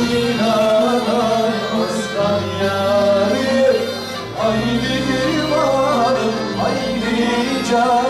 Sinalar ıslan yâri Haydi divanım haydi can.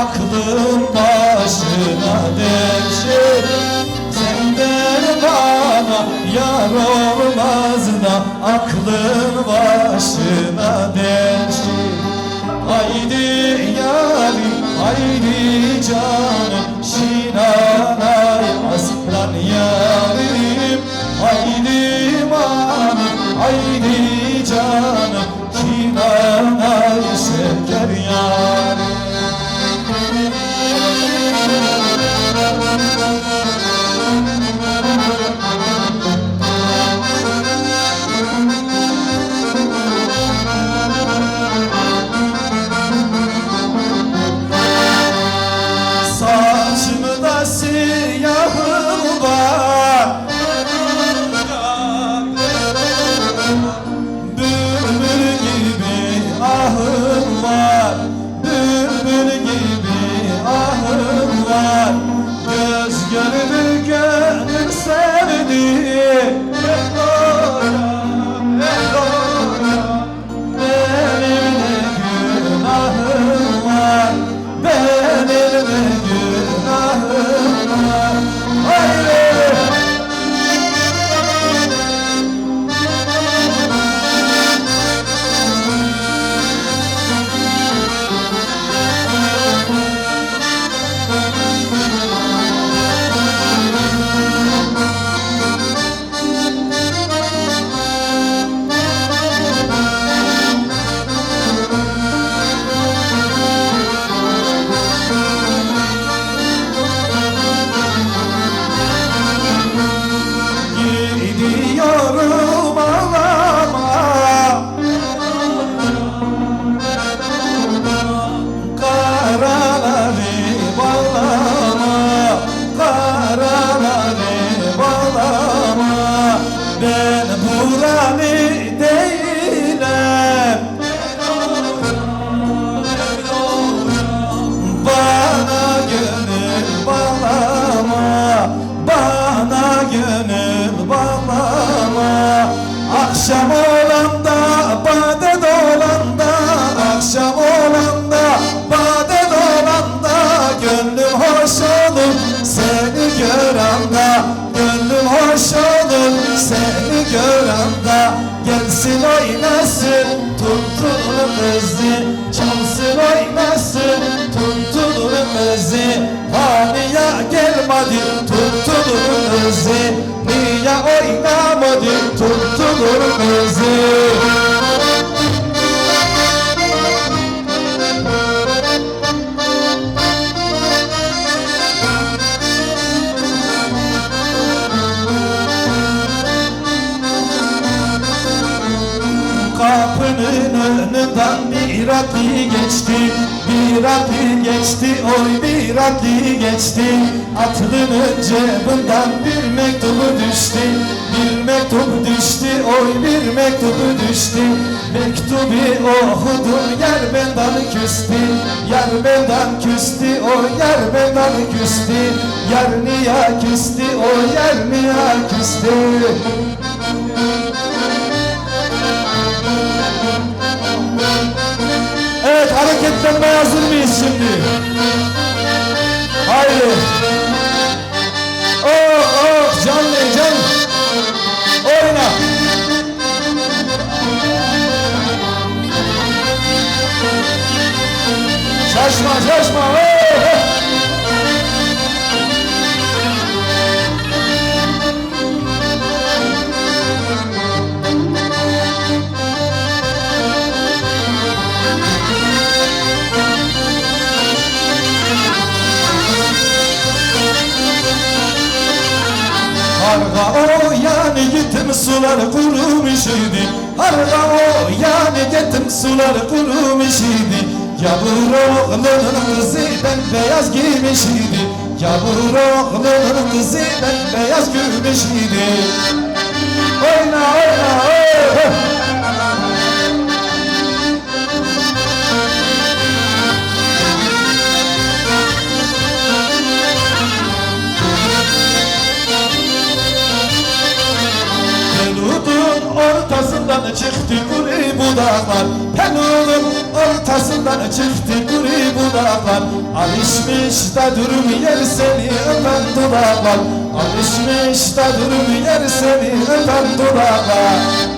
aklın başına devşirim Senden bana yar olmaz da aklın başına devşirim Haydi yarim haydi canım Şinan aymaz lan yarim Haydi manım haydi canım Şinan aymaz oynasın tuntulu kızı Çalsın oynasın tuntulu kızı. Haniye gelmedi tuntulu kızı. Niye oynamadı tuntulu kızı? Yanından bir atlı geçti. Bir atlı geçti oy bir atlı geçti. Atlının cebinden bir mektubu düştü. Bir mektup düştü oy bir mektubu düştü. Mektubu okudum yer benden küstü. Yer benden küstü o yer benden küstü. Yer niye küstü o yer niye küstü Oh, oh. Harga o yani gittim sular kurumuş idi Harga o yani gittim sular kurumuş idi Yavur oğlunun kızı ben beyaz giymiş idi Yavur oğlunun kızı ben beyaz giymiş idi Oyna oyna oyna ortasından çıktı kuru budaklar Alışmış da durum yer seni öpen dudaklar Alışmış da durum yer seni öpen dudaklar